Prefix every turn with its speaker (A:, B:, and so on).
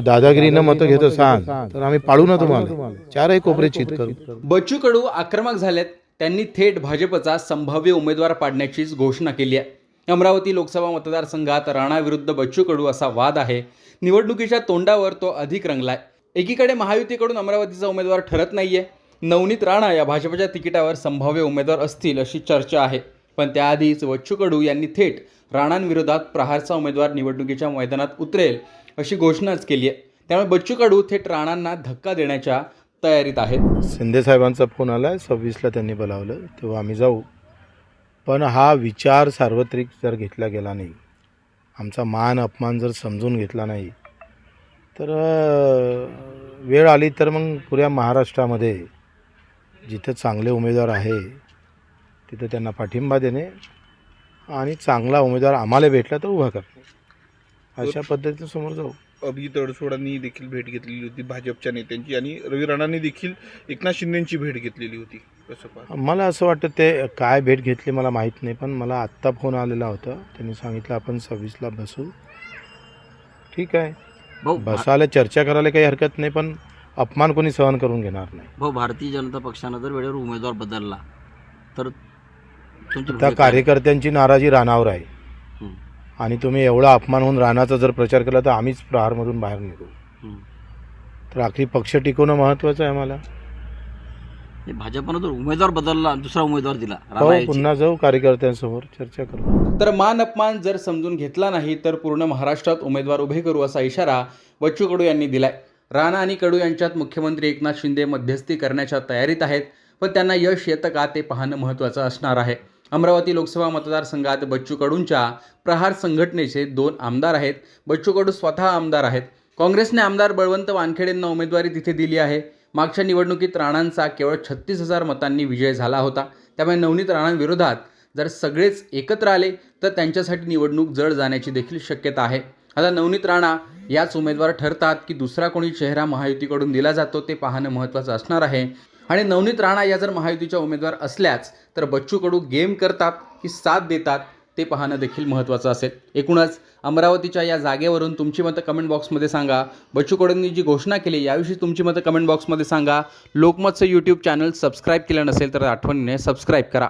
A: दादागिरीनं मतं घेत असाल तर आम्ही पाळू ना तुम्हाला. चारही कोपरे चित करू.
B: बच्चू कडू आक्रमक झालेत त्यांनी थेट भाजपचा संभाव्य उमेदवार पाडण्याचीच घोषणा केली आहे. अमरावती लोकसभा मतदारसंघात राणा विरुद्ध बच्चू कडू असा वाद आहे. निवडणुकीच्या तोंडावर तो अधिक रंगलाय. एकीकडे महायुतीकडून अमरावतीचा उमेदवार ठरत नाहीये. नवनीत राणा या भाजपच्या तिकिटावर संभाव्य उमेदवार असतील अशी चर्चा आहे. पण त्याआधीच बच्चू कडू यांनी थेट राणांविरोधात प्रहारचा उमेदवार निवडणुकीच्या मैदानात उतरेल. अशी घोषणाच केली आहे. त्यामुळे बच्चू कडू थेट राणांना धक्का देण्याच्या तयारीत आहेत.
A: शिंदे साहेबांचा फोन आला आहे सव्वीसला त्यांनी बोलावलं तेव्हा आम्ही जाऊ. पण हा विचार सार्वत्रिक जर घेतला गेला नाही आमचा मान अपमान जर समजून घेतला नाही तर वेळ आली तर मग पुऱ्या महाराष्ट्रामध्ये जिथं चांगले उमेदवार आहे तिथं त्यांना पाठिंबा देणे आणि चांगला उमेदवार आम्हाला भेटला तर उभा करणे. अशा पद्धतीनं समोर जाऊ.
C: अभिजित अडसोडांनी देखील भेट घेतलेली होती भाजपच्या नेत्यांची आणि रवी राणांनी देखील एकनाथ शिंदेची भेट घेतलेली होती. कसं
A: मला असं वाटतं ते काय भेट घेतली मला माहीत नाही पण मला आत्ता फोन आलेला होता. त्यांनी सांगितलं आपण सव्वीसला बसू. ठीक आहे. बसायला चर्चा करायला काही हरकत नाही पण अपमान कोणी सहन करून घेणार नाही.
D: भाऊ भारतीय जनता पक्षानं जर वेळेवर उमेदवार बदलला तर
A: त्या? कार्यकर्त्यांची नाराजी रानावर आहे. आणि तुम्ही एवढा अपमान होऊन रानाचा जर प्रचार केला तर आम्हीच प्रहारमधून बाहेर निघू.
D: हं.
A: तर आखरी पक्ष टिकवणं महत्त्वाचं आहे मला
D: हे भाजपनं जर उमेदवार बदलला आणि दुसरा उमेदवार दिला राणा
A: हो पुन्हा जाऊ कार्यकर्त्यांसमोर चर्चा करू.
B: तर मान अपमान जर समजून घेतला नाही तर पूर्ण महाराष्ट्रात उमेदवार उभे करू असा इशारा बच्चू कडू यांनी दिलाय. राणा आणि कडू यांच्यात मुख्यमंत्री एकनाथ शिंदे मध्यस्थी करण्याच्या तयारीत आहेत पण त्यांना यश येतं का ते पाहणं महत्त्वाचं असणार आहे. अमरावती लोकसभा मतदारसंघात बच्चू कडूंच्या प्रहार संघटनेचे दोन आमदार आहेत. बच्चू कडू स्वतः आमदार आहेत. काँग्रेसने आमदार बळवंत वानखेडेंना उमेदवारी तिथे दिली आहे. मागच्या निवडणुकीत राणांचा केवळ छत्तीस हजार मतांनी विजय झाला होता. त्यामुळे नवनीत राणांविरोधात जर सगळेच एकत्र आले तर त्यांच्यासाठी निवडणूक जड जाण्याची देखील शक्यता आहे. आता नवनीत राणा याच उमेदवार ठरतात की दुसरा कोणी चेहरा महायुतीकडून दिला जातो ते पाहणं महत्त्वाचं असणार आहे. आणि नवनीत राणा या जर महायुतीच्या उमेदवार असल्याच तर बच्चू कडू गेम करतात की साथ देतात ते पाहणं देखील महत्त्वाचं असेल. एकूणच अमरावतीच्या या जागेवरून तुमची मतं कमेंट बॉक्समध्ये सांगा. बच्चू कडूंनी जी घोषणा केली याविषयी तुमची मतं कमेंट बॉक्समध्ये सांगा. लोकमतचं यूट्यूब चॅनल सबस्क्राईब केलं नसेल तर आठवणीने सबस्क्राईब करा.